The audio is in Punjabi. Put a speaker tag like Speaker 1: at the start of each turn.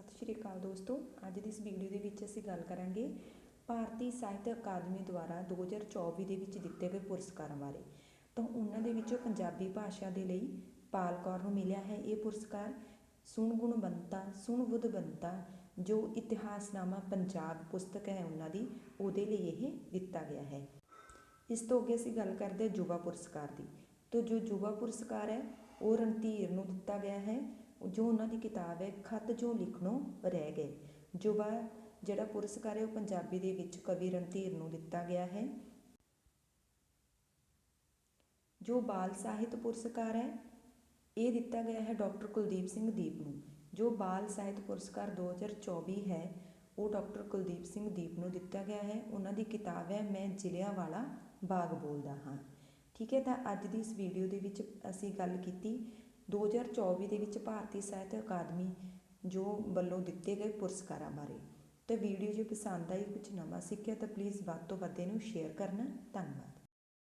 Speaker 1: ਸਤਿ ਸ਼੍ਰੀ ਅਕਾਲ ਦੋਸਤੋ। ਅੱਜ ਦੀ ਇਸ ਵੀਡੀਓ ਦੇ ਵਿੱਚ ਅਸੀਂ ਗੱਲ ਕਰਾਂਗੇ ਭਾਰਤੀ ਸਾਹਿਤ ਅਕਾਦਮੀ ਦੁਆਰਾ 2024 ਦੇ ਵਿੱਚ ਦਿੱਤੇ ਗਏ ਪੁਰਸਕਾਰਾਂ ਬਾਰੇ। ਤਾਂ ਉਹਨਾਂ ਦੇ ਵਿੱਚੋਂ ਪੰਜਾਬੀ ਭਾਸ਼ਾ ਦੇ ਲਈ ਪਾਲ ਕੌਰ ਨੂੰ ਮਿਲਿਆ ਹੈ ਇਹ ਪੁਰਸਕਾਰ। ਸੁਣ ਗੁਣਵੰਤਾ ਸੁਣ ਬੁੱਧ ਬੰਤਾ, ਜੋ ਇਤਿਹਾਸਨਾਮਾ ਪੰਜਾਬ ਪੁਸਤਕ ਹੈ ਉਹਨਾਂ ਦੀ, ਉਹਦੇ ਲਈ ਇਹ ਦਿੱਤਾ ਗਿਆ ਹੈ। ਇਸ ਤੋਂ ਅੱਗੇ ਅਸੀਂ ਗੱਲ ਕਰਦੇ ਹਾਂ ਯੁਵਾ ਪੁਰਸਕਾਰ ਦੀ। ਤਾਂ ਜੋ ਯੁਵਾ ਪੁਰਸਕਾਰ ਹੈ, ਉਹ ਰਣਧੀਰ ਨੂੰ ਦਿੱਤਾ ਗਿਆ ਹੈ। ਜੋ ਉਹਨਾਂ ਦੀ ਕਿਤਾਬ ਹੈ, ਖਤ ਜੋ ਲਿਖਣੋਂ ਰਹਿ ਗਏ। ਯੁਵਾ ਜਿਹੜਾ ਪੁਰਸਕਾਰ ਹੈ, ਉਹ ਪੰਜਾਬੀ ਦੇ ਵਿੱਚ ਕਵੀ ਰਣਧੀਰ ਨੂੰ ਦਿੱਤਾ ਗਿਆ ਹੈ। ਜੋ ਬਾਲ ਸਾਹਿਤ ਪੁਰਸਕਾਰ ਹੈ, ਇਹ ਦਿੱਤਾ ਗਿਆ ਹੈ ਡਾਕਟਰ ਕੁਲਦੀਪ ਸਿੰਘ ਦੀਪ ਨੂੰ। ਜੋ ਬਾਲ ਸਾਹਿਤ ਪੁਰਸਕਾਰ 2024 ਹੈ, ਉਹ ਡਾਕਟਰ ਕੁਲਦੀਪ ਸਿੰਘ ਦੀਪ ਨੂੰ ਦਿੱਤਾ ਗਿਆ ਹੈ। ਉਹਨਾਂ ਦੀ ਕਿਤਾਬ ਹੈ, ਮੈਂ ਜ਼ਿਲ੍ਹਿਆਂ ਵਾਲਾ ਬਾਗ ਬੋਲਦਾ ਹਾਂ। ਠੀਕ ਹੈ, ਤਾਂ ਅੱਜ ਦੀ ਇਸ ਵੀਡੀਓ ਦੇ ਵਿੱਚ ਅਸੀਂ ਗੱਲ ਕੀਤੀ 2024 ਦੇ ਵਿੱਚ ਭਾਰਤੀ ਸਾਹਿਤ ਅਕਾਦਮੀ ਜੋ ਵੱਲੋਂ ਦਿੱਤੇ ਗਏ ਪੁਰਸਕਾਰਾਂ ਬਾਰੇ। ਤੇ ਵੀਡੀਓ ਜੇ ਪਸੰਦ ਆਈ ਕੁਝ ਨਵਾਂ ਸਿੱਖਿਆ ਤਾਂ ਪਲੀਜ਼ ਵੱਧ ਤੋਂ ਵੱਧ ਇਹਨੂੰ ਸ਼ੇਅਰ ਕਰਨਾ। ਧੰਨਵਾਦ।